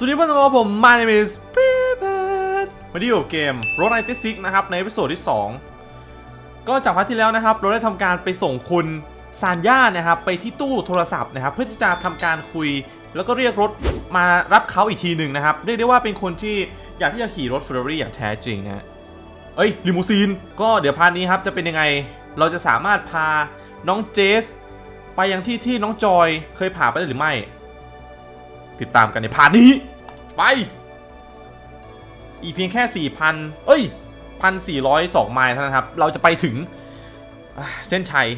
สวัสดีเพื่อนๆผม my name is p e p e r วันนี้อยู่กับเกม Road 96นะครับ ในวิดีโอที่ 2 ก็จากพาร์ทที่แล้วนะครับ เราได้ทำการไปส่งคุณซานย่านะครับ ไปที่ตู้โทรศัพท์นะครับ เพื่อที่จะทำการคุย แล้วก็เรียกรถมารับเขาอีกทีหนึ่งนะครับ เรียกได้ว่าเป็นคนที่อยากที่จะขี่รถ Ferrari อย่างแท้จริงนะเอ้ยลิมูซีน ก็เดี๋ยวพาร์ทนี้ครับจะเป็นยังไง เราจะสามารถพาน้องเจส ไปยังที่ที่น้องจอยเคยผ่าไปได้หรือไม่ ติดตามกันในพาร์ทนี้ ไป อีกเพียงแค่ 4,000 เอ้ย 1,402 ไมล์เท่านั้นครับ เราจะไปถึงเส้นชัย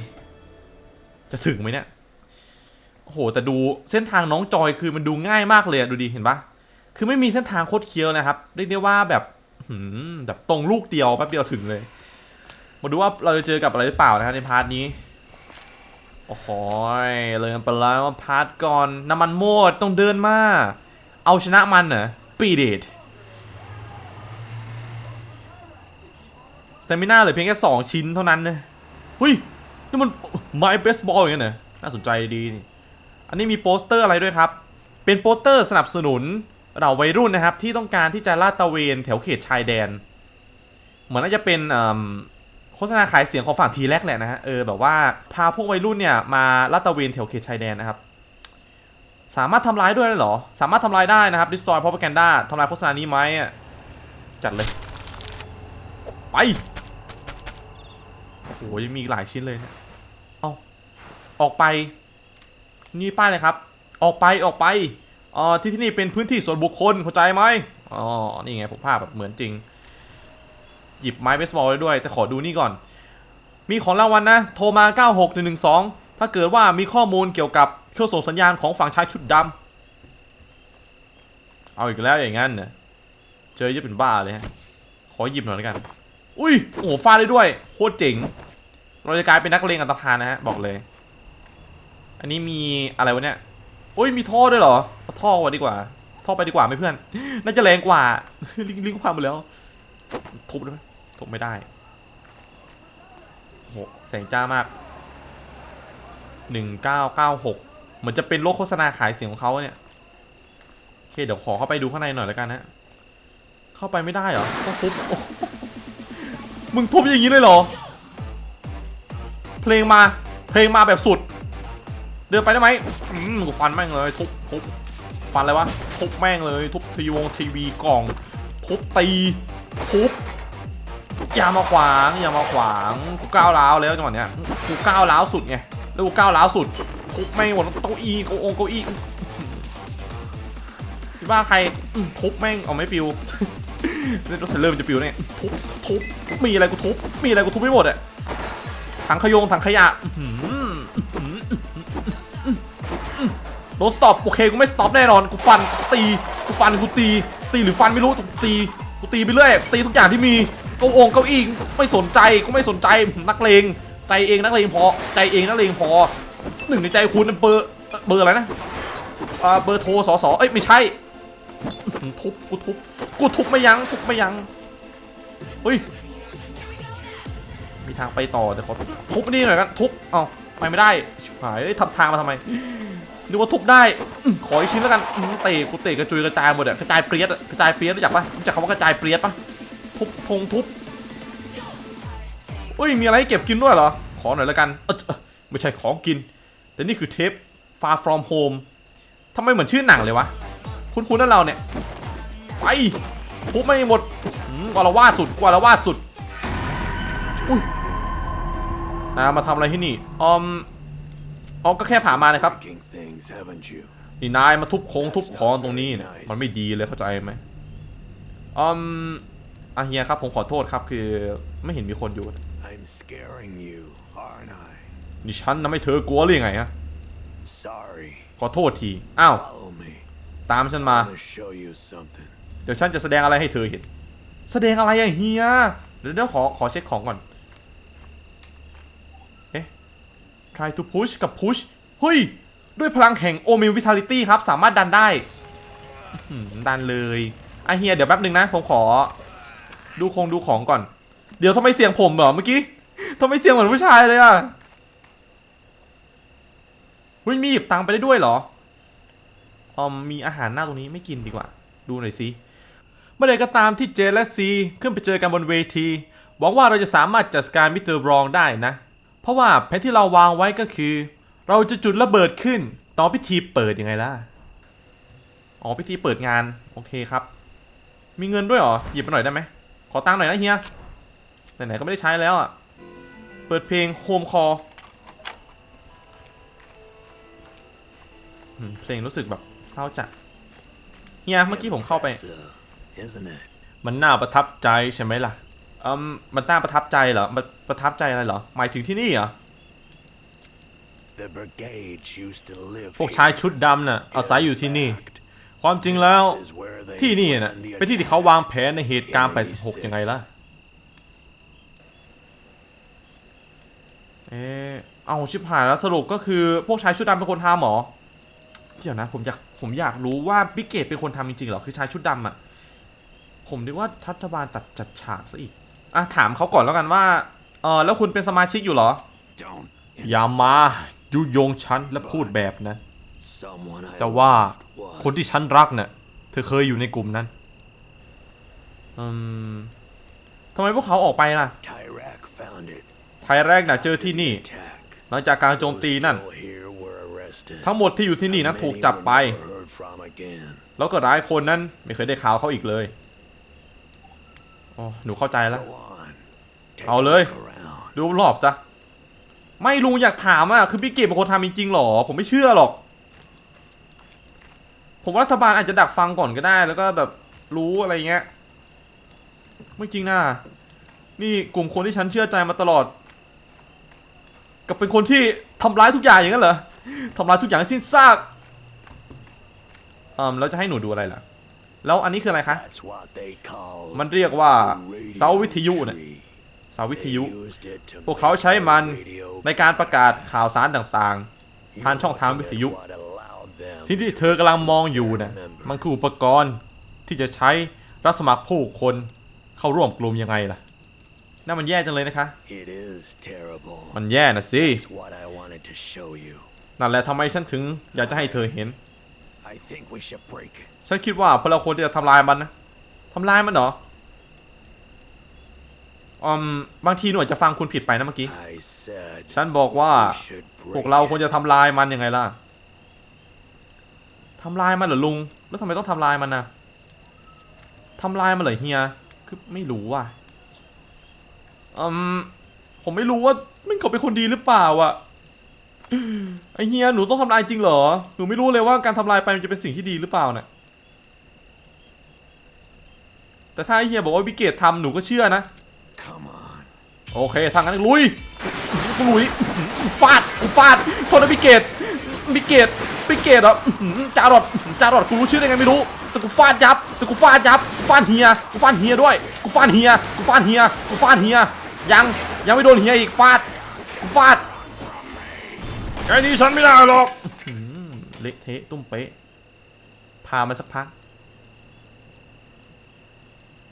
จะถึงไหมเนี่ยโอ้โห แต่ดูเส้นทางน้องจอยคือมันดูง่ายมากเลยดูดิเห็นปะคือไม่มีเส้นทางโคตรเคี้ยวนะครับ เรียกได้ว่าแบบแบบตรงลูกเดียวแป๊บเดียวถึงเลย มาดูว่าเราจะเจอกับอะไรหรือเปล่านะครับในพาร์ทนี้ โอ้โหยเลยกันไปแล้วพาร์ทก่อนน้ำมันโมดต้องเดินมา เอาชนะมันเหรอปีเดทสเตมิน่าเหลือเพียงแค่ 2 ชิ้นเท่านั้นนะเฮ้ย นี่มันไม้เบสบอลอย่างเงี้ยเหรอน่าสนใจดีนี่ อันนี้มีโปสเตอร์อะไรด้วยครับ เป็นโปสเตอร์สนับสนุนเราวัยรุ่นนะครับ ที่ต้องการที่จะลาดตระเวนแถวเขตชายแดน เหมือนน่าจะเป็นเอิ่มโฆษณาขายเสียงของฝั่งทีแรกแหละนะฮะเออแบบว่าพาพวกวัยรุ่นเนี่ยมาลาดตระเวนแถวเขตชายแดนนะครับสามารถทำร้ายด้วยเหรอ สามารถทำร้ายได้นะครับ destroy propaganda ทำลายโฆษณานี้ไหมจัดเลย ไป โอ้โหยังมีหลายชิ้นเลยเนี่ยเอาออกไป นี่ป้ายเลยครับ ออกไปออกไปอ่อที่ที่นี่เป็นพื้นที่ส่วนบุคคลเข้าใจไหมอ๋อนี่ไงผมภาพแบบเหมือนจริง หยิบไม้เบสบอลไว้ด้วย แต่ขอดูนี่ก่อน มีของรางวัลนะ โทรมา 96112 ถ้าเกิดว่ามีข้อมูลเกี่ยวกับเครื่องส่งสัญญาณของฝั่งชายชุดดำเอาอีกแล้วอย่างงั้นเนะเจอเยอะเป็นบ้าเลยฮะ ขอหยิบหน่อยแล้วกัน อุ้ย โอ้โหฟาดได้ด้วย โคตรเจ๋ง เราจะกลายเป็นนักเลงอันตพาลนะฮะ บอกเลย อันนี้มีอะไรวะเนี่ย อุ้ย มีท่อด้วยเหรอเอาท่อไว้ดีกว่า ท่อไปดีกว่าไหมเพื่อน น่าจะแรงกว่า ลิงลิงก์ความหมดแล้ว ทุบได้ไหม ทุบไม่ได้โหแสงจ้ามากหนึ่งเก้าเก้าหกเหมือนจะเป็นโลกโฆษณาขายเสียงของเขาเนี่ย โอเค เดี๋ยวขอเข้าไปดูข้างในหน่อยแล้วกันนะ เข้าไปไม่ได้เหรอต้องทุบมึงทุบอย่างนี้เลยเหรอ เพลงมา เพลงมาแบบสุด เดินไปได้ไหมอืมกูฟันแม่งเลย ทุบทุบฟันอะไรวะ ทุบแม่งเลย ทุบทีวงทีวีกล่อง ทุบตี ทุบ อย่ามาขวางอย่ามาขวางกูก้าวร้าวแล้วจังหวะเนี้ยกูก้าวร้าวสุดไงแล้วกูก้าวร้าวสุดทุบแม่หมดเก้าอี้เก้าองเก้าอี้คิดว่าใครทุบแม่งเอาไม่ปิวนี่รถเรลเลอร์มันจะปิวได้ไงทุบทุบมีอะไรกูทุบมีอะไรกูทุบไม่หมดอะถังขยงถังขยะอื้อหืออื้อหือโดนสต็อปโอเคกูไม่สต็อปแน่นอนกูฟันตีกูฟันกูตี ตีหรือฟันไม่รู้ต่กูตีกูตีไปเรื่อยตีทุกอย่างที่มี เก้าองเก้าอี้ไม่สนใจกูไม่สนใจนักเลงใจเองนักเลงพอใจเองนักเลงพอหนึ่งในใจคุณเบอร์เบอร์อะไรนะเบอร์โทรสอสอเอ้ยไม่ใช่ทุบกูทุบกูทุบไม่ยั้งทุบไม่ยั้งเฮ้ยมีทางไปต่อแต่ขอทุบนี่หน่อยกันทุบเอ้าไปไม่ได้ชิบหายทำทางมาทำไมนึกว่าทุบได้ขออีกชิ้นแล้วกันเตะกูเตะกระจุยกระจายหมดอะกระจายเปรี้ยดกระจายเปรี้ยดรู้จักปะรู้จักคำว่ากระจายเปรี้ยดปะ ทุบพงทุบอุ้ยมีอะไรให้เก็บกินด้วยเหรอ ขอหน่อยแล้วกันเออไม่ใช่ของกิน แต่นี่คือเทป Far From Home ทำไมเหมือนชื่อหนังเลยวะ คุ้นๆนั่นเราเนี่ย ไปทุบไม่หมดอืมกวาละวาสุดกวาละวาสุดอุ้ยนามาทำอะไรที่นี่ออมออมก็แค่ผ่านมานะครับนี่นายมาทุบโค้งทุบคอนตรงนี้เนี่ยมันไม่ดีเลยเข้าใจไหมอืม อาเฮียครับผมขอโทษครับคือไม่เห็นมีคนอยู่ I'm scaring you, aren't I? นี่ฉันนะไม่เธอกลัวหรือยังไงฮะ Sorry. ขอโทษที อ้าว Follow me. ตามฉันมา I want to show you something. เดี๋ยวฉันจะแสดงอะไรให้เธอเห็น แสดงอะไรอะเฮีย เดี๋ยวเดี๋ยวขอขอเช็คของก่อน เอ๊ะ try to push กับ push เฮ้ย ด้วยพลังแห่ง Omen Vitality ครับ สามารถดันได้อื้อหือดันเลยอะเฮียเดี๋ยวแป๊บหนึ่งนะ ผมขอ ดูคงดูของก่อน เดี๋ยวทำไมเสียงผมเหรอเมื่อกี้ทำไมเสียงเหมือนผู้ชายเลยอะเฮ้ยมีหยิบตังไปได้ด้วยเหรออมมีอาหารหน้าตรงนี้ไม่กินดีกว่า ดูหน่อยสิเมื่อใดก็ตามที่เจและซีขึ้นไปเจอกันบนเวทีหวังว่าเราจะสามารถจัดการมิสเตอร์รองได้นะ เพราะว่าแผนที่เราวางไว้ก็คือ เราจะจุดระเบิดขึ้นตอนพิธีเปิดยังไงล่ะอ๋อพิธีเปิดงานโอเคครับ มีเงินด้วยเหรอหยิบไปหน่อยได้ไหม ขอตังค์หน่อยนะเฮีย ไหนๆก็ไม่ได้ใช้แล้วอะ เปิดเพลงโฮมคอเพลงรู้สึกแบบเศร้าจัด เฮียเมื่อกี้ผมเข้าไป So, isn't it? มันน่าประทับใจใช่ไหมล่ะอืมมันน่าประทับใจเหรอ มันประทับใจอะไรเหรอ หมายถึงที่นี่เหรอ The brigade used to live พวกชายชุดดำน่ะอาศัยอยู่ที่นี่ ความจริงแล้วที่นี่น่ะเป็นที่ที่เขาวางแผนในเหตุการณ์ 86 ยังไงล่ะ เออเอาชิบหายแล้วสรุปก็คือพวกชายชุดดำเป็นคนทำเหรอ เดี๋ยวนะผมอยากผมอยากรู้ว่าบิกเกตเป็นคนทำจริงๆเหรอคือชายชุดดำอะ ผมนึกว่ารัฐบาลตัดจัดฉากซะอีก อะถามเขาก่อนแล้วกันว่า เออแล้วคุณเป็นสมาชิกอยู่เหรอ Don't อย่ามายุยงฉันและพูดแบบนั้น someone I แต่ว่า loved คน was ที่ฉันรักเนี่ยเธอเคยอยู่ในกลุ่มนั้นอืมทำไมพวกเขาออกไปล่ะ Tyrak found it. ไทยแรกน่ะเจอที่นี่ Attack. หลังจากการโจมตีนั่น Still here were arrested. ทั้งหมดที่อยู่ที่นี่นะ Many ถูกจับ were ไป never heard from again. แล้วก็ร้ายคนนั้นไม่เคยได้ข่าวเขาอีกเลยอ๋อหนูเข้าใจแล้ว Go on. Take เอา a เลย look around. ดูรอบซะ ไม่ลุงอยากถามอะ คือพี่เกดเป็นคนทำจริงๆหรอ ผมไม่เชื่อหรอก ผมว่ารัฐบาลอาจจะดักฟังก่อนก็ได้ แล้วก็แบบรู้อะไรเงี้ยไม่จริงนะนี่กลุ่มคนที่ฉันเชื่อใจมาตลอด กับเป็นคนที่ทำร้ายทุกอย่างอย่างนั้นเหรอทำร้ายทุกอย่างสิ้นซากอืมแล้วจะให้หนูดูอะไรล่ะ แล้วอันนี้คืออะไรคะ มันเรียกว่าเสาวิทยุเนี่ยเสาวิทยุ พวกเขาใช้มันในการประกาศข่าวสารต่าง You ผ่านช่องทางวิทยุ สิ่งที่เธอกำลังมองอยู่นะมันคืออุปกรณ์ที่จะใช้รับสมัครผู้คนเข้าร่วมกลุ่มยังไงล่ะน่ามันแย่จังเลยนะคะ It is terrible. มันแย่นะสิ That's what I wanted to show you. นั่นแหละทำไมฉันถึงอยากจะให้เธอเห็น I think we should break it. ฉันคิดว่าพวกเราควรที่จะทำลายมันนะทำลายมันเหรออืมบางทีหน่วยจะฟังคุณผิดไปนะเมื่อกี้ I said ฉันบอกว่า we should พวก break เราควร it. จะทำลายมันยังไงล่ะ ทำลายมันเหรอลุง แล้วทำไมต้องทำลายมันนะทำลายมันเหรอเฮีย คือไม่รู้ว่ะอืมผมไม่รู้ว่ามันเขาเป็นคนดีหรือเปล่าอะไอเฮียหนูต้องทำลายจริงเหรอ หนูไม่รู้เลยว่าการทำลายไปมันจะเป็นสิ่งที่ดีหรือเปล่าเนี่ยแต่ถ้าไอเฮียบอกว่าวิเกตทำหนูก็เชื่อนะ Come on. โอเคทางนั้นลุยกูลุยฟาดกูฟาดโทษนะพี่เกตพี่เกต พี่เกตเหรออื้อหือจารอดจารอดกูรู้ชื่อได้ไงไม่รู้แต่กูฟาดยับแต่กูฟาดยับกูฟาดเฮียกูฟาดเฮียด้วยกูฟาดเฮียกูฟาดเฮียกูฟาดเฮียยังยังไม่โดนเฮียอีกฟาดกูฟาดไอ้นี่ฉันไม่ได้หรอกอื้อหือเละเทะตุ้มเป๊ะพามาสักพัก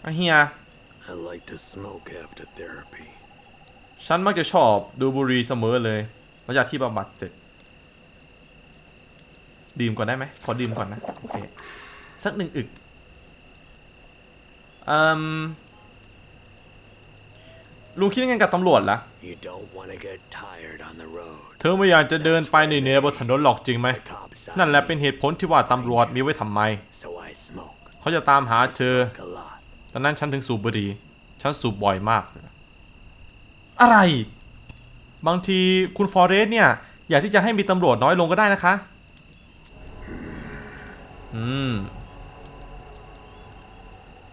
ไอ้เฮีย I like to smoke after therapy. ฉันมักจะชอบดูบุหรี่เสมอเลยหลังจากที่บำบัดเสร็จ ดื่มก่อนได้ไหมขอดื่มก่อนนะโอเคสักหนึ่งอึกอืมลุงคิดยังไงกับตำรวจล่ะ You don't want to get tired on the road. เธอไม่อยากจะเดินไปในเนบนถนนหรอกจริงไหม The cops นั่นแหละ on เป็น me, เหตุผลที่ว่าตำรวจมีไว้ทำไม so I smoke. เขาจะตามหา I เธอ smoke a lot. ตอนนั้นฉันถึงสูบบุหรี่ ฉันสูบบ่อยมาก อะไร บางทีคุณฟอเรสเนี่ย อยากที่จะให้มีตำรวจน้อยลงก็ได้นะคะ อืม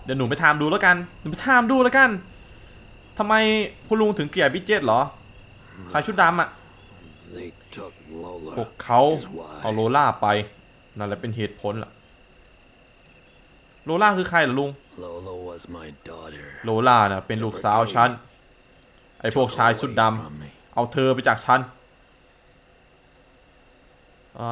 เดี๋ยวหนูไปถามดูแล้วกัน หนูไปถามดูแล้วกัน ทำไมคุณลุงถึงเกลียดบิ๊กเจตเหรอ ชายชุดดำอะพวกเขาเอาโลล่าไป นั่นแหละเป็นเหตุผลล่ะ โลล่าคือใครเหรอลุง โลล่าน่ะเป็นลูกสาวฉัน ไอพวกชายชุดดำเอาเธอไปจากฉัน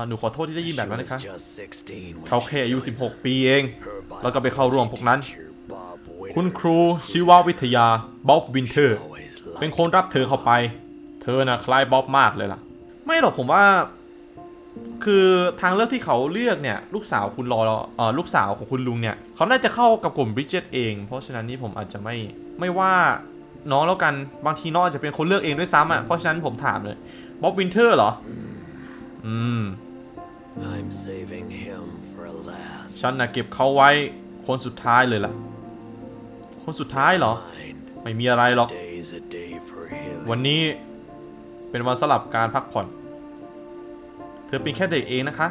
หนูขอโทษที่ได้ยินแบบ She นั้น was นะคะ just 16 when เขา she แค่อายุ joined 16 ปีเอง her แล้วก็ไปเข้าร่วมพวกนั้น teacher, Bob Witter, คุณครูชีววิทยาบ๊อบวินเทอร์ always เป็น liked คนรับเธอเข้าไป เธอน่ะคล้ายบ๊อบมากเลยล่ะ ไม่หรอกผมว่า คือทางเลือกที่เขาเลือกเนี่ย ลูกสาวคุณรอเอ่อลูกสาวของคุณลุงเนี่ย เขาน่าจะเข้ากับกลุ่มบริดเจตเอง เพราะฉะนั้นนี่ผมอาจจะไม่ไม่ว่าน้องแล้วกัน บางทีน้องอาจจะเป็นคนเลือกเองด้วยซ้ำอะ เพราะฉะนั้นผมถามเลยบ๊อบวินเทอร์เหรอ อืม I'm saving him for last. ฉันน่ะเก็บเขาไว้คนสุดท้ายเลยล่ะ คนสุดท้ายเหรอ Mine. ไม่มีอะไรหรอก Today's a day for healing. วันนี้เป็นวันสลับการพักผ่อน เธอเป็นแค่เด็กเองนะคะ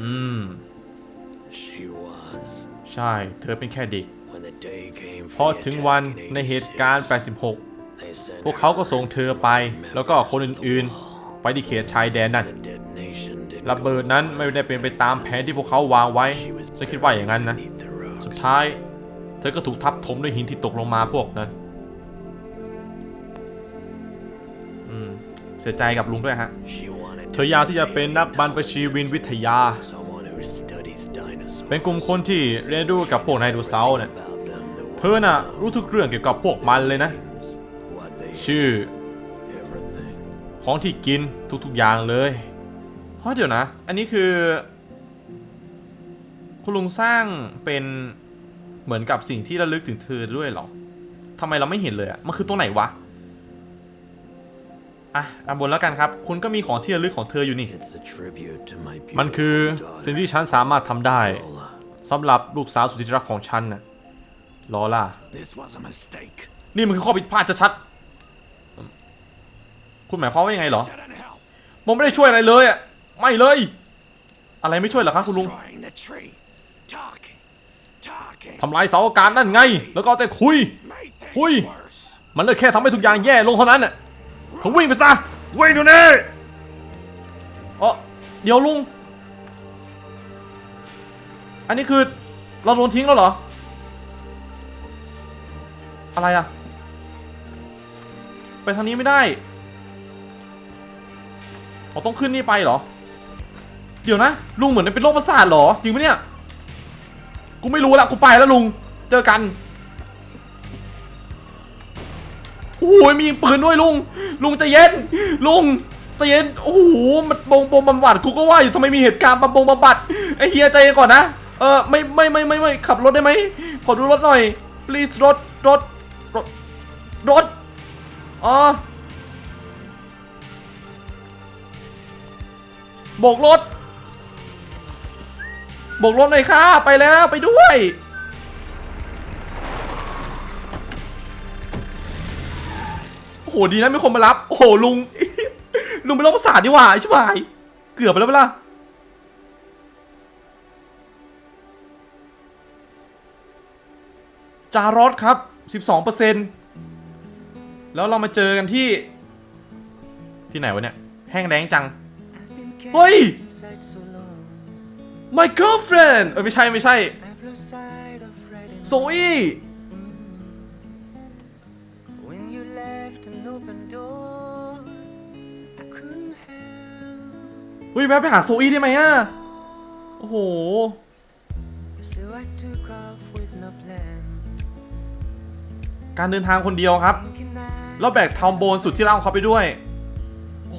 อืม She was. ใช่ เธอเป็นแค่เด็ก When the day came พ for อ the ถึงวัน attack in ในเหตุการณ์ 86, 86 they sent พวกเขาก็ส่งเธอไป her แล้วก็คน members to the อื่น wall. ๆ ไปที่เขตชายแดนนั่น The detonation didn't ระเบิด go as นั้นไม่ได้เป็นไปตามแผนที่พวกเขาวางไว้ She was ฉันคิดว่าอย่างนั้นนะ beneath the rocks. สุดท้าย เธอก็ถูกทับถมด้วยหินที่ตกลงมาพวกนั้นอืมเสียใจกับลุงด้วยฮะ She wanted เธออยากที่จะเป็นนักบรรพชีวินวิทยา someone who studies dinosaurs. เป็นกลุ่มคนที่เรียนรู้กับพวกไดโนเสาร์เนี่ย About them, the เธอน่ะรู้ทุกเรื่องเกี่ยวกับพวกมันเลยนะ names, what they ชื่อ everything. ของที่กินทุกๆอย่างเลยเพราะเดี๋ยวนะ อันนี้คือ คุณลุงสร้างเป็นเหมือนกับสิ่งที่ระลึกถึงเธอด้วยเหรอทำไมเราไม่เห็นเลยอะมันคือตัวไหนวะอะอันบนแล้วกันครับ คุณก็มีของที่ระลึกของเธออยู่นี่ It's a tribute to my มันคือ beautiful สิ่ง daughter, ที่ฉันสามารถทำได้ Lola. สำหรับลูกสาวสุดที่รักของฉันน่ะลอล่า This was a mistake. นี่มันคือข้อผิดพลาดชัดๆ คุณหมายความว่ายังไงเหรอ Didn't help. ผมไม่ได้ช่วยอะไรเลยอะไม่เลย อะไรไม่ช่วยเหรอครับคุณลุง Destroying the tree. Talking. Talking. ทำลายเสาอากาศนั่นไง แล้วก็เอาแต่คุย Made things Hui. worse. มันเลยแค่ทำให้ทุกอย่างแย่ลงเท่านั้นน่ะผมวิ่งไปซะวิ่งเดี๋ยวนี้เออเดี๋ยวลุง อันนี้คือเราโดนทิ้งแล้วเหรอ อะไรอะไปทางนี้ไม่ได้ เราต้องขึ้นนี่ไปเหรอ เดี๋ยวนะ ลุงเหมือนเป็นโรคประสาทเหรอ จริงไหมเนี่ย กูไม่รู้ละกูไปแล้วลุง เจอกันโอ้ยมีปืนด้วยลุง ลุงใจเย็น ลุงใจเย็น โอ้โห มันบงบงบำบัด กูก็ว่าอยู่ทำไมมีเหตุการณ์บำบงบำบัด ไอเฮียใจเย็นก่อนนะ เออไม่ไม่ไม่ไม่ไม่ขับรถได้ไหม ขอดูรถหน่อย please รถรถรถรถอ๋อ โบกรถโบกรถหน่อยค่ะไปแล้วไปด้วยโอ้โหดีนะมีคนมารับโอ้โหลุงลุงเป็นโรคประสาทดีหว่าใช่ไหมเกือบไปแล้วเปล่าจารอสครับ 12%แล้วเรามาเจอกันที่ ที่ไหนวะเนี่ย แห้งแรงจัง เฮ้ย my girlfriend เออไม่ใช่ไม่ใช่โซอี้ When you left an open door, I couldn't help. เฮ้ยแวะไปหาโซอี้ได้ไหมอะโอ้โห So I took off with no plan. การเดินทางคนเดียวครับ Thinking I แล้วแบกทอมโบนสุดที่รักของเขาไปด้วย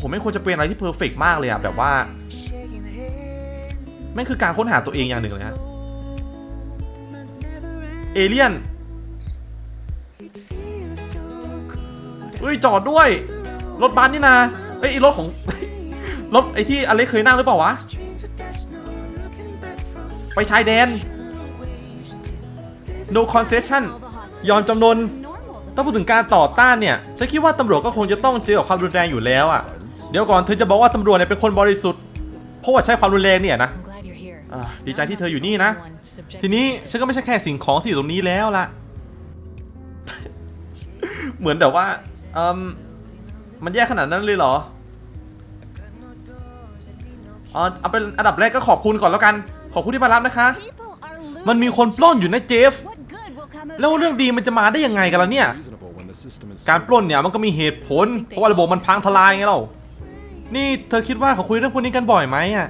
โอ้โหไม่ควรจะเป็นอะไรที่เพอร์เฟกมากเลยอะแบบว่าแม่งคือการค้นหาตัวเองอย่างหนึ่งเลยนะเอเลี่ยนเฮ้ยจอดด้วย รถบัสนี่นะเอ้ยรถของรถไอ้ที่อเล็กเคยนั่งหรือเปล่าวะ ไปชายแดน no concession ยอมจำนนถ้าพูดถึงการต่อต้านเนี่ย ฉันคิดว่าตำรวจก็คงจะต้องเจอกับความรุนแรงอยู่แล้วอะ เดี๋ยวก่อนเธอจะบอกว่าตำรวจเนี่ยเป็นคนบริสุทธิ์ เพราะว่าใช้ความรุนแรงเนี่ยนะอ่าดีใจที่เธออยู่นี่นะ ทีนี้ฉันก็ไม่ใช่แค่สิ่งของที่อยู่ตรงนี้แล้วล่ะ เหมือนแบบว่าเอืมมันแย่ขนาดนั้นเลยเหรออ๋อเอาเป็นอันดับแรกก็ขอบคุณก่อนแล้วกัน ขอบคุณที่มารับนะคะ มันมีคนปล้นอยู่นะเจฟ แล้วเรื่องดีมันจะมาได้ยังไงกันล่ะเนี่ย การปล้นเนี่ยมันก็มีเหตุผล เพราะว่าระบบมันพังทลายไงเรา นี่เธอคิดว่าเขาคุยเรื่องพวกนี้กันบ่อยไหมอะ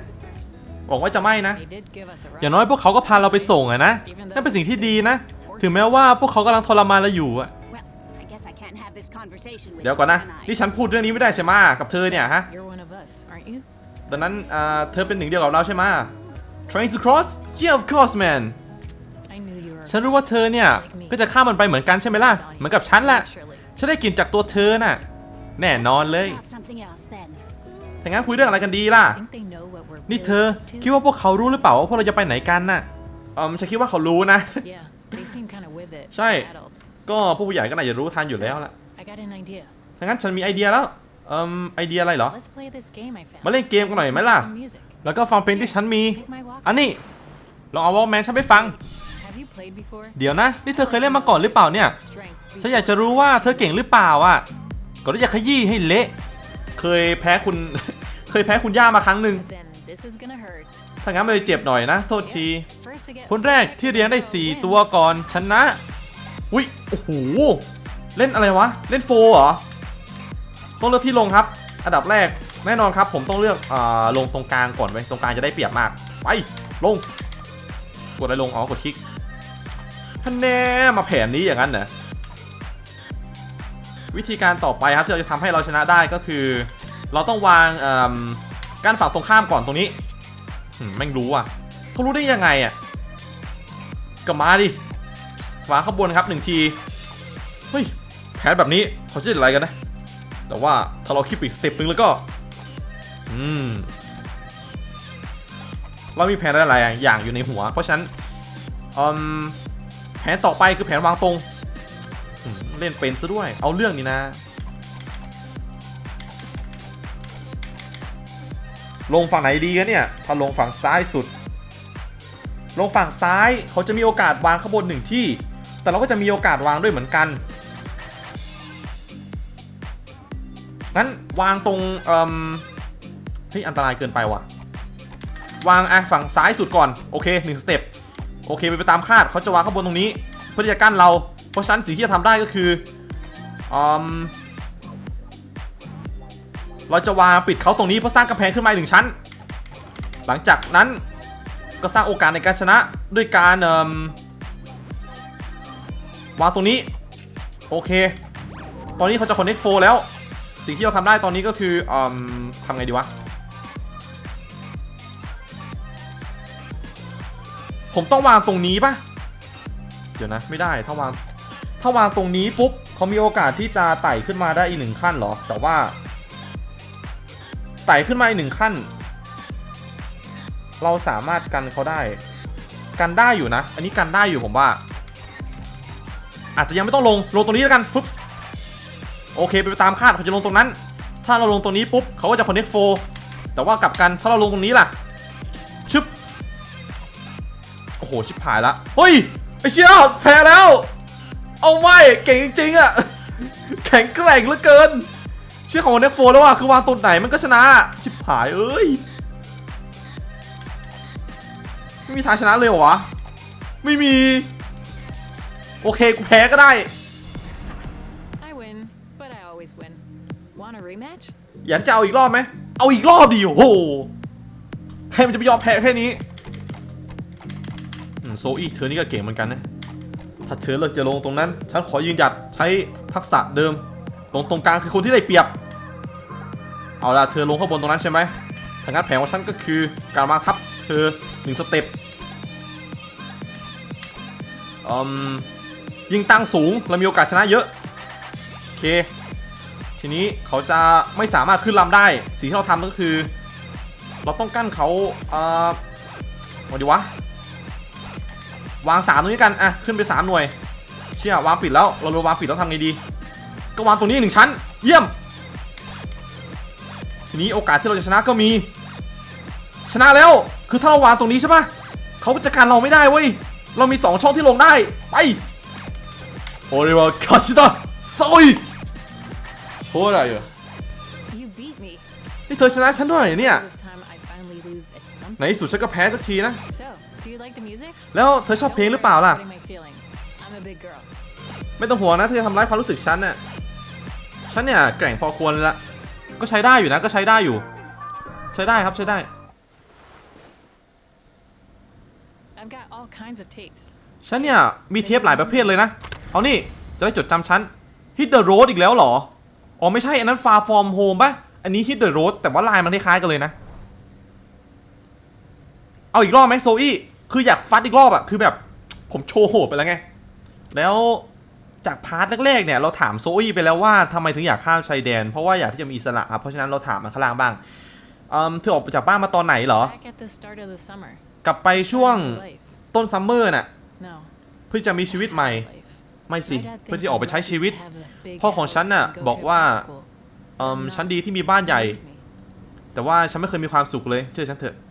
บอกว่าจะไม่นะ They did give us a อย่างน้อยพวกเขาก็พาเราไปส่งอะนะนั่นเป็นสิ่งที่ดีนะ ถึงแม้ว่าพวกเขากำลังทรมานเราอยู่อะ Well, I guess I can't have this conversation with เดี๋ยวก่อนนะ you, can I? นี่ฉันพูดเรื่องนี้ไม่ได้ใช่ไหมะกับเธอเนี่ยฮะ You're one of us, aren't you? ดังนั้นอ่าเธอเป็นหนึ่งเดียวกับเราใช่ไหม Trying to cross yeah of course man I knew you were. ฉันรู้ว่าเธอเนี่ยก็จะข้ามมันไปเหมือนกันใช่ไหมล่ะ เหมือนกับฉันแหละ Naturally. ฉันได้กลิ่นจากตัวเธอน่ะ แน่นอนเลย ถ้างั้นคุยเรื่องอะไรกันดีล่ะ Think they know what we're นี่ really เธอ up to? คิดว่าพวกเขารู้หรือเปล่าว่าพวกเราจะไปไหนกันน่ะอืมฉันคิดว่าเขารู้นะ Yeah, they seem kind of with it. Sai. Adults. ก็ผู้ใหญ่ก็น่าจะรู้ทันอยู่แล้วล่ะ I got an idea. ถ้างั้นฉันมีไอเดียแล้วอืมไอเดียอะไรเหรอ Let's play this game I found. มาเล่นเกมกันหน่อยไหม Listen to ล่ะ some music. แล้วก็ฟังเพลงที่ฉันมี Take my walk. อันนี้ลองเอาวอลแมนฉันไปฟัง Have you played before? เดี๋ยวนะ นี่เธอเคยเล่นมาก่อนหรือเปล่าเนี่ย Strength. ฉันอยากจะรู้ว่าเธอเก่งหรือเปล่าอะก็ได้อยากขยี้ให้เละ เคยแพ้คุณ เคยแพ้คุณย่ามาครั้งหนึ่งถ้างั้นมันเลยเจ็บหน่อยนะ โทษที คนแรกที่เรียงได้ 4 ตัวก่อนชนะ อุ้ยโอ้โห เล่นอะไรวะ เล่นโฟเหรอ ต้องเลือกที่ลงครับ อันดับแรกแน่นอนครับ ผมต้องเลือกอ่าลงตรงกลางก่อนไว้ตรงกลางจะได้เปรียบมาก ไป ลง กดอะไรลง อ๋อ กดคลิกท่านแน่มาแผนนี้อย่างนั้นเหรอ วิธีการต่อไปครับที่เราจะทำให้เราชนะได้ก็คือ เราต้องวางเอิ่มการฝั่งตรงข้ามก่อนตรงนี้อืมแม่งรู้อะเขารู้ได้ยังไงอะก็มาดิวางข้างบนครับหนึ่งทีเฮ้ยแผนแบบนี้เขาจะอะไรกันนะ แต่ว่าถ้าเราคิดไปอีกสเต็ปนึงแล้วก็อืมเรามีแผนอะไรอย่างอยู่ในหัว เพราะฉะนั้นแผนต่อไปคือแผนวางตรง เล่นเป็นซะด้วย เอาเรื่องนี่นะ ลงฝั่งไหนดีกันเนี่ย ถ้าลงฝั่งซ้ายสุด ลงฝั่งซ้ายเขาจะมีโอกาสวางข้างบนหนึ่งที่ แต่เราก็จะมีโอกาสวางด้วยเหมือนกันงั้นวางตรงเอ่มเฮ้ยอันตรายเกินไปว่ะ วางอะฝั่งซ้ายสุดก่อน โอเคหนึ่งสเต็ปโอเคไปไปตามคาดเขาจะวางข้างบนตรงนี้ เพื่อที่จะกั้นเรา เพราะฉะนั้นสิ่งที่จะทำได้ก็คืออเราจะวางปิดเขาตรงนี้เพื่อสร้างกำแพงขึ้นมาหนึ่งชั้น หลังจากนั้นก็สร้างโอกาสในการชนะด้วยการวางตรงนี้ โอเค ตอนนี้เขาจะ connect 4แล้ว สิ่งที่เราทำได้ตอนนี้ก็คืออทำไงดีวะ ผมต้องวางตรงนี้ปะเดี๋ยวนะ ไม่ได้ถ้าวาง ถ้าวางตรงนี้ปุ๊บเขามีโอกาสที่จะไต่ขึ้นมาได้อีกหนึ่งขั้นเหรอ แต่ว่า ไต่ขึ้นมาอีกหนึ่งขั้น เราสามารถกันเขาได้ กันได้อยู่นะ อันนี้กันได้อยู่ผมว่า อาจจะยังไม่ต้องลง ลงตรงนี้แล้วกันปุ๊บโอเคไปตามคาดเขาจะลงตรงนั้น ถ้าเราลงตรงนี้ปุ๊บเขาก็จะ connect 4แต่ว่ากลับกันถ้าเราลงตรงนี้ล่ะชึบโอ้โหชิบหายละเฮ้ยไอเชี่ยแพ้แล้ว เอาไม่เก่งจริงๆอะแข็งแกร่งเหลือเกินเชื่อของ connect 4แล้วอะคือวางตัวไหนมันก็ชนะ ชิบหายเอ้ยไม่มีทางชนะเลยเหรอวะ ไม่มี โอเค กูแพ้ก็ได้ I win, but I always win. Want a rematch? อยากจะเอาอีกรอบไหม เอาอีกรอบดิโอ้โห ใครมันจะไปยอมแพ้แค่นี้อืมโซอี้เธอนี่ก็เก่งเหมือนกันนะ ถ้าเธอเลือกจะลงตรงนั้น ฉันขอยืนหยัดใช้ทักษะเดิม ลงตรงกลางคือคนที่ได้เปรียบ เอาล่ะเธอลงข้างบนตรงนั้นใช่ไหมทางนั้นแผนของฉันก็คือการวางทับเธอหนึ่งสเต็ปอืมยิงตั้งสูงเรามีโอกาสชนะเยอะโอเค ทีนี้เขาจะไม่สามารถขึ้นลำได้สิ่งที่เราทำก็คือ เราต้องกั้นเขาเอ่อว่าดีวะ วางสามตรงนี้กันอะขึ้นไปสามหน่วย เชี่ยวางปิดแล้วเราเราวางปิดแล้วทำไงดี ก็วางตรงนี้หนึ่งชั้น เยี่ยม ทีนี้โอกาสที่เราจะชนะก็มี ชนะแล้วคือถ้าเราวางตรงนี้ใช่ปะเขาจะกันเราไม่ได้เว้ยเรามีสองช่องที่ลงได้ไปโอเรวาคาชิตะซอยโคตรอะไรอะ You beat me. นี่เธอชนะฉันด้วยเหรอเนี่ย This time I finally lose at something. ในที่สุดฉันก็แพ้สักทีนะ แล้วเธอชอบเพลงหรือเปล่าล่ะ Don't worry about hurting my feelings. I'm a big girl. ไม่ต้องห่วงนะเธอจะทำร้ายความรู้สึกฉันน่ะฉันเนี่ยแกร่งพอควรละก็ใช้ได้อยู่นะก็ใช้ได้อยู่ ใช้ได้ครับใช้ได้ I've got all kinds of tapes. ฉันเนี่ยมีเทปหลายประเภทเลยนะ เอานี่จะได้จดจำฉัน Hit the road อีกแล้วเหรอ อ๋อไม่ใช่อันนั้น Far from home ปะอันนี้ Hit the road แต่ว่าลายมันคล้ายๆกันเลยนะ เอาอีกรอบไหมโซอี้ คืออยากฟัดอีกรอบอะคือแบบผมโชว์โหดไปแล้วไง แล้วจากพาร์ทแรกๆเนี่ยเราถามโซอี้ไปแล้วว่าทำไมถึงอยากข้ามชายแดน เพราะว่าอยากที่จะมีอิสระครับเพราะฉะนั้นเราถามมันข้างล่างบ้างเอืมเธอออกไปจากบ้านมาตอนไหนเหรอ Back at the start of the summer. กลับไปช่วง Starting new life. ต้นซัมเมอร์น่ะ No. เพื่อจะมีชีวิตใหม่ life. ไม่สิ My dad เพื่อ thinks ที่ออกไป I'm ใช้ lucky ชีวิต to have a big พ่อของฉันน่ะ house and go บอก to ว่า prep school. เอืม I'm ฉัน not. ดีที่มีบ้านใหญ่ Believe me. แต่ว่าฉันไม่เคยมีความสุขเลย เชื่อฉันเถอะเ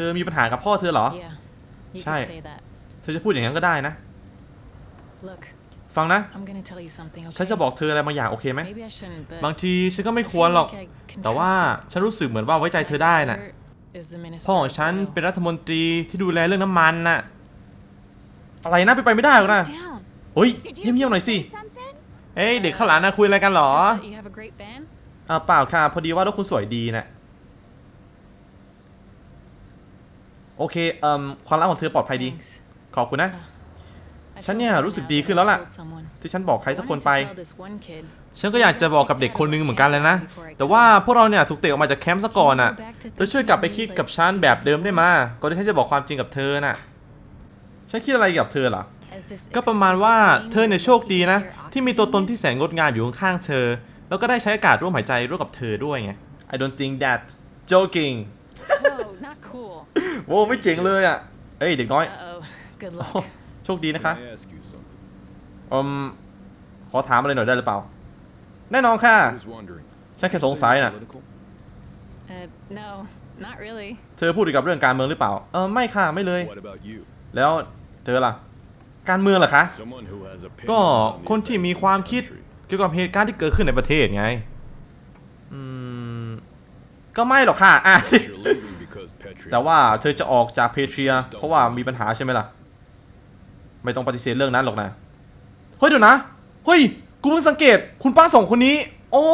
ธอมีปัญหากับพ่อเธอเหรอ Yeah. You Sai. could say that. เธอจะพูดอย่างนั้นก็ได้นะ Look, ฟังนะ I'm gonna tell you something, ฉัน okay? จะบอกเธออะไรบางอย่างโอเคไหม Maybe I shouldn't, but บางทีฉันก็ไม่ I ควร feel หรอก like I can แต่ว่า trust you. ฉันรู้สึกเหมือนว่าไว้ใจเธอได้น่ะ My father is the minister พ่อของ of ฉัน oil. เป็นรัฐมนตรีที่ดูแลเรื่องน้ำมันน่ะ อะไรนะไปนไปไม่ได้หรอกนะ Down. เฮ้ย Did เงียบๆหน่อยสิ say something? เอ้ยเด็กข้างหลังนะคุยอะไรกันเหรอ Just that you have a great band. อ่าเปล่าค่ะ พอดีว่ารถคุณสวยดีนะ โอเคเอ่มความรักของเธอปลอดภัยดี Thanks. ขอบคุณนะ I ฉัน feel เนี่ย better รู้สึก now ดี that ขึ้น I แล้วล่ะ told someone. ที่ฉันบอกใครสักคน Wanted ไป to tell this one kid. ฉันก็อยากจะบอกกับเด็กคนนึงเหมือนกันเลยนะ แต่ว่าพวกเราเนี่ยถูกเตะออกมาจากแคมป์ซะก่อนน่ะ เธอช่วยกลับไปคิดกับฉันแบบเดิมได้มาก่อนที่ฉันจะบอกความจริงกับเธอน่ะ ฉันคิดอะไรกับเธอเหรอ As this ก็ประมาณว่า exquisite เธอเนี่ยโชคดีนะ being able to ที่มีตัวตน share ที่แสนงดงามอยู่ข้างๆเธอ แล้วก็ได้ใช้อากาศร่วมหายใจร่วมกับเธอด้วยไง I don't think that joking โว้ไม่เจ๋งเลยอะเอ้ยเด็กน้อย Uh-oh. Good โอ้ luck. โชคดีนะคะ Can I ask you something? อืมขอถามอะไรหน่อยได้หรือเปล่า แน่นอนค่ะ I was wondering. ฉันแค่สงสัยน่ะ Political? Uh, no, not really. เธอพูดเกี่ยวกับเรื่องการเมืองหรือเปล่า เออไม่ค่ะไม่เลย What about you? แล้วเธอล่ะ การเมืองเหรอคะ Someone who has ก็ opinions on the คนที่ events มี in ความ the คิด country. เกี่ยวกับเหตุการณ์ที่เกิดขึ้นในประเทศไง อืม ก็ไม่หรอกค่ะ อะ แต่ว่าเธอจะออกจากเพเทีย เพราะว่ามีปัญหาใช่ไหมล่ะ ไม่ต้องปฏิเสธเรื่องนั้นหรอกนะ เฮ้ยเดี๋ยวนะ เฮ้ย กูเพิ่งสังเกต คุณป้าสองคนนี้ โอ้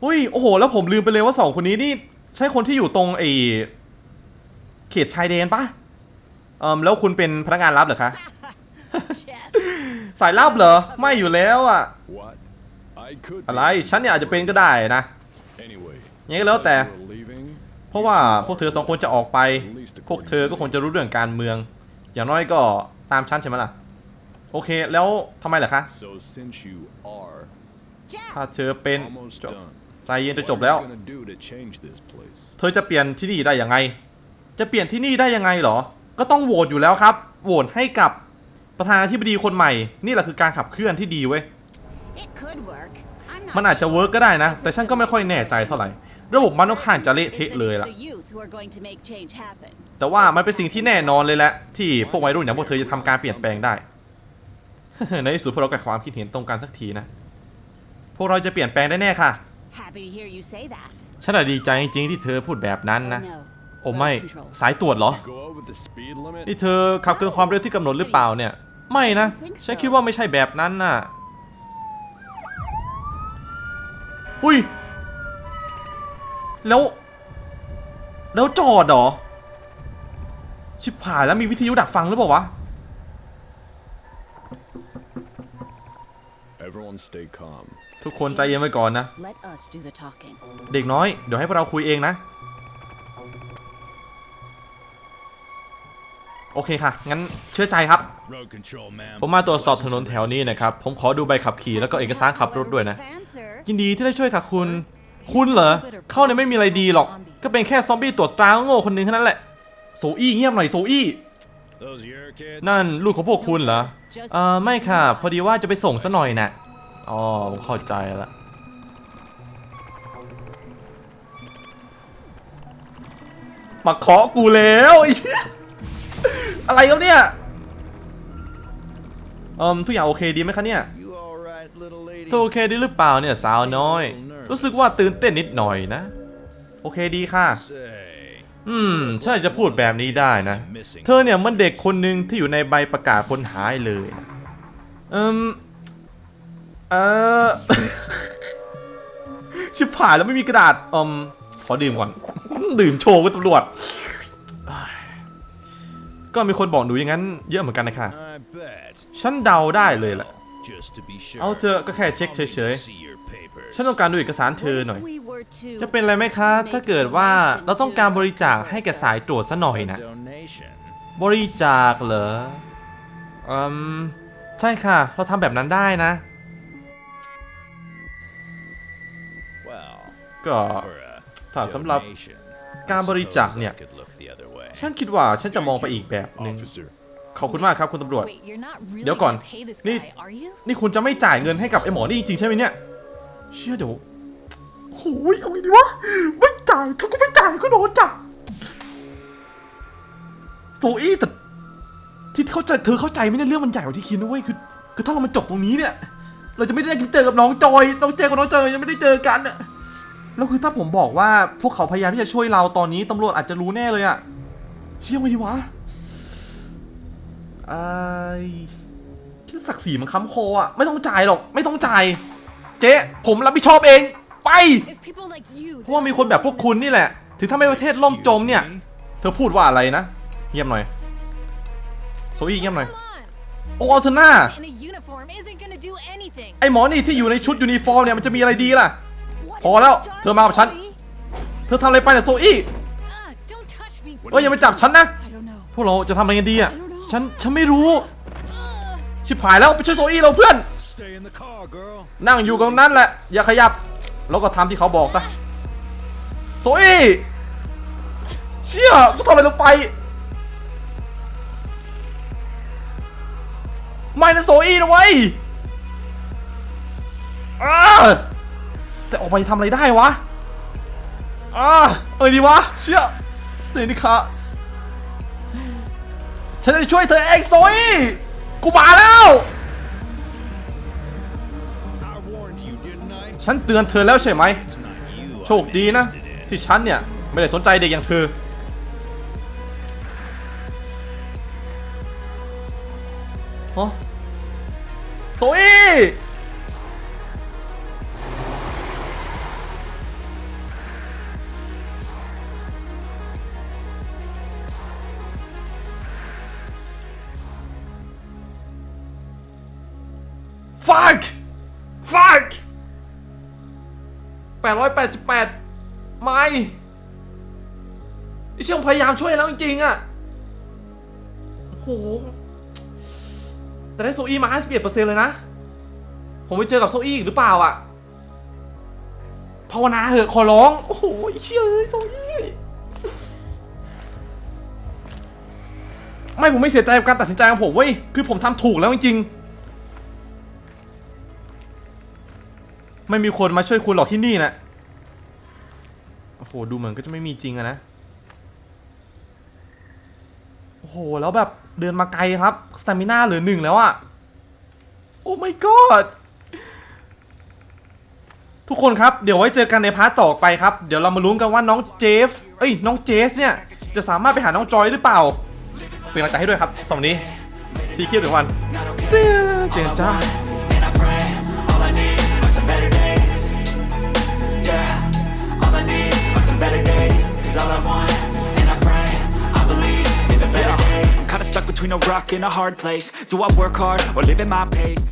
เฮ้ย โอ้โห แล้วผมลืมไปเลยว่าสองคนนี้นี่ ใช่คนที่อยู่ตรงไอ้เขตชายแดนปะเอ่มแล้วคุณเป็นพนักงานรับเหรอคะ Jeff. สายลับเหรอ ไม่อยู่แล้วอะ What? I could. อะไร ฉันเนี่ยอาจจะเป็นก็ได้นะ Anyway. ยังไงก็แล้วแต่ as you're leaving, เพราะว่าพวกเธอสองคนจะออกไป พวกเธอก็คงจะรู้เรื่องการเมือง อย่างน้อยก็ตามฉันใช่ไหมล่ะ โอเค แล้วทำไมล่ะคะ So since you are ถ้าเธอเป็น almost จบ done, ใจเย็นจะ what จบ are แล้ว you gonna do to change this place? เธอจะเปลี่ยนที่นี่ได้ยังไง จะเปลี่ยนที่นี่ได้ยังไงเหรอ ก็ต้องโหวตอยู่แล้วครับ โหวตให้กับประธานาธิบดีคนใหม่ นี่แหละคือการขับเคลื่อนที่ดีเว้ย It could work. I'm not มันอาจจะ sure. เวิร์กก็ได้นะ แต่ฉันก็ไม่ค่อยแน่ใจเท่าไหร่ ระบบมันต้องข้างจะเละ Is เทะ that เลย it's ล่ะ the youth who are going to make change happen. แต่ว่ามันเป็นสิ่งที่แน่นอนเลยแหละที่พวกวัยรุ่นอย่างพวกเธอจะทำการเปลี่ยนแปลงได้ ในที่สุดพวกเรากับความคิดเห็นตรงกันสักทีนะ พวกเราจะเปลี่ยนแปลงได้แน่ค่ะ Happy to hear you say that. ฉันอะดีใจจริงๆที่เธอพูดแบบนั้น Oh นะ no. โอ้ไม่ Road control. สายตรวจเหรอ Go over the speed limit? นี่เธอขับเกินความเร็วที่กำหนดหรือเปล่าเนี่ย ไม่นะ ฉันคิดว่าไม่ใช่แบบนั้นน่ะ อุ้ย แล้ว แล้วจอดเหรอ ชิบหายแล้วมีวิทยุดักฟังหรือเปล่าวะ Everyone stay calm. ทุกคนใจเย็นไว้ก่อนนะ Let us do the talking. เด็กน้อย เดี๋ยวให้พวกเราคุยเองนะ โอเคค่ะ งั้นเชื่อใจครับ Road control, ma'am. ผมมาตรวจสอบถนนแถวนี้นะครับ ผมขอดูใบขับขี่แล้วก็เอกสารขับรถด้วยนะ ยินดีที่ได้ช่วยค่ะคุณ คุณเหรอ เข้าในไม่มีอะไรดีหรอก ก็เป็นแค่ซอมบี้ตรวจตราโง่คนหนึงแค่นั้นแหละ โซอี้เงียบหน่อยโซอี้ Those your kids? นั่นลูกของพวกคุณเหรอเออไม่ค่ะ พอดีว่าจะไปส่งซะหน่อยนะอ๋อผมเข้าใจละมาเคาะกูแล้วไอ้เหี้ยอะไรครับเนี่ยเอืมทุกอย่างโอเคดีไหมคะเนี่ย You all right, little lady? เธอโอเคดีหรือเปล่าเนี่ยสาวน้อย รู้สึกว่าตื่นเต้นนิดหน่อยนะ โอเคดีค่ะ Say, อืม ใช่จะพูดแบบนี้ได้นะ เธอเนี่ยมันเด็กคนหนึ่งที่อยู่ในใบประกาศคนหายเลยนะเอืมเออชิบหายแล้วไม่มีกระดาษอืมขอดื่มก่อน ดื่มโชว์กับตำรวจ ก็มีคนบอกหนูอย่างนั้นเยอะเหมือนกันนะคะ I bet. ฉันเดาได้เลยแหละ Just to be sure. เอาเถอะก็แค่เช็ค I'll เฉ need to ย ฉันต้องการดูเอกสารเธอหน่อย What if we were to จะเป็นอะไรไหมคะ ถ้าเกิดว่าเราต้องการบริจาคให้แก่สายตรวจซะหน่อยนะ Donation. บริจาคเหรออืมใช่ค่ะ เราทำแบบนั้นได้นะ Well, ก็ for a ถ้าสำหรับ donation, I การบริจาคเนี่ย suppose I could look the other way. ฉันคิดว่าฉันจะมองไปอีกแบบหนึ่ง Officer. ขอบคุณมากครับคุณตำรวจ Wait, you're not really เดี๋ยวก่อน gonna pay this นี่ guy, are you? นี่คุณจะไม่จ่ายเงินให้กับไอ้หมอนี่จริงๆใช่ไหมเนี่ย เชื่อเดี๋ยวโอ้ยเอาไงดีวะ ไม่จ่ายเขาก็ไม่จ่ายก็โดนจับโซอี้แต่ที่เข้าใจเธอเข้าใจไหมเนี่ยเรื่องมันใหญ่กว่าที่คิดนะเว้ยคือคือถ้าเรามาจบตรงนี้เนี่ย เราจะไม่ได้เจอกับน้องจอย น้องเจกับน้องจอยยังไม่ได้เจอกันอะแล้วคือถ้าผมบอกว่าพวกเขาพยายามที่จะช่วยเราตอนนี้ตำรวจอาจจะรู้แน่เลยอะเชื่อไหมดีวะไอ้ที่ศักดิ์ศรีมันค้ำคออะไม่ต้องจ่ายหรอก ไม่ต้องจ่าย เจ๊ผมรับผิดชอบเอง ไป It's people like you เพราะว่ามีคนแบบพวกคุณนี่แหละ ถึงถ้าไม่ประเทศล่มจมเนี่ย Excuse me? เธอพูดว่าอะไรนะ เงียบหน่อย โซอี้เงียบหน่อย Come on. โอ้เอาเธอหน้า In a uniform isn't gonna do anything. ไอหมอนี่ที่อยู่ในชุดยูนิฟอร์มเนี่ยมันจะมีอะไรดีล่ะ What พอ have แล้ว you done, เธอมากับฉัน Zoe? เธอทำอะไรไปเนี่ยโซอี้ Uh, don't touch me. เอ้ยอย่ามาจับฉันนะ I don't know. พวกเราจะทำอะไรกันดีอะ I don't know ฉัน ฉันไม่รู้ Uh, ชิบหายแล้วไปช่วยโซอี้เราเพื่อน นั่งอยู่ตรงนั้นแหละ อย่าขยับ แล้วก็ทำที่เขาบอกซะโซอี้เชี่ยกูทำอะไรลงไป ไม่นะโซอี้นะเว้ยแต่ออกไปทำอะไรได้วะอ้าเอ้ยดีวะ เชี่ยสเตนิคาฉันจะช่วยเธอเองโซอี้กูมาแล้ว ฉันเตือนเธอแล้วใช่ไหม โชคดีนะ ที่ฉันเนี่ย ไม่ได้สนใจเด็กอย่างเธอฮะโซอี้ 888 ไม่ไอเชี่ยผมพยายามช่วยแล้วจริงๆอะโอ้โห แต่ได้โซอี้มา 51%เลยนะ ผมไปเจอกับโซอี้อีกหรือเปล่าอะภาวนาเหอะขอร้อง โอ้โหไอเชี่ยเอ้ยโซอี้ไม่ผมไม่เสียใจกับการตัดสินใจของผมเว้ย คือผมทำถูกแล้วจริงๆ ไม่มีคนมาช่วยคุณหรอกที่นี่นะโอ้โหดูเหมือนก็จะไม่มีจริงอะนะโอ้โหแล้วแบบเดินมาไกลครับสตามิน่าเหลือหนึ่งแล้วอะโอ้ my god ทุกคนครับเดี๋ยวไว้เจอกันในพาร์ทต่อไปครับ เดี๋ยวเรามาลุ้นกันว่าน้องเจฟเอ้ยน้องเจสเนี่ยจะสามารถไปหาน้องจอยหรือเปล่า เป็นกำลังใจให้ด้วยครับสำหรับวันนี้ซีเคียวถึงวันเสียเจนจ้า stuck between a rock and a hard place. Do I work hard or live at my pace?